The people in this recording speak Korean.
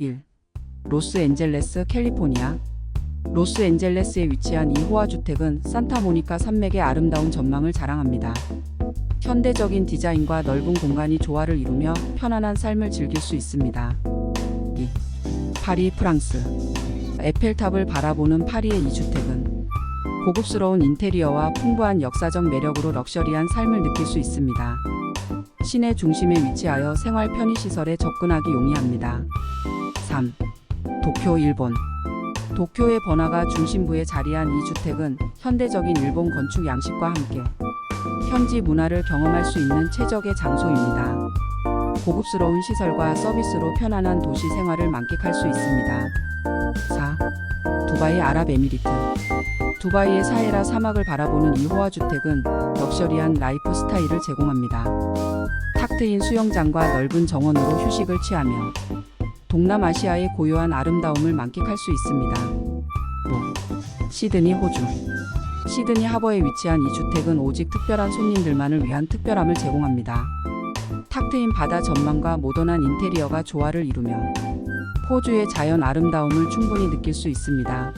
1. 로스앤젤레스, 캘리포니아. 로스앤젤레스에 위치한 이 호화 주택은 산타모니카 산맥의 아름다운 전망을 자랑합니다. 현대적인 디자인과 넓은 공간이 조화를 이루며 편안한 삶을 즐길 수 있습니다. 2. 파리, 프랑스. 에펠탑을 바라보는 파리의 이 주택은 고급스러운 인테리어와 풍부한 역사적 매력으로 럭셔리한 삶을 느낄 수 있습니다. 시내 중심에 위치하여 생활 편의시설에 접근하기 용이합니다. 3. 도쿄, 일본. 도쿄의 번화가 중심부에 자리한 이 주택은 현대적인 일본 건축 양식과 함께 현지 문화를 경험할 수 있는 최적의 장소입니다. 고급스러운 시설과 서비스로 편안한 도시 생활을 만끽할 수 있습니다. 4. 두바이 아랍에미리트. 두바이의 사헤라 사막을 바라보는 이 호화 주택은 럭셔리한 라이프 스타일을 제공합니다. 탁 트인 수영장과 넓은 정원으로 휴식을 취하며 동남아시아의 고요한 아름다움을 만끽할 수 있습니다. 5. 시드니 호주. 시드니 하버에 위치한 이 주택은 오직 특별한 손님들만을 위한 특별함을 제공합니다. 탁 트인 바다 전망과 모던한 인테리어가 조화를 이루며 호주의 자연 아름다움을 충분히 느낄 수 있습니다.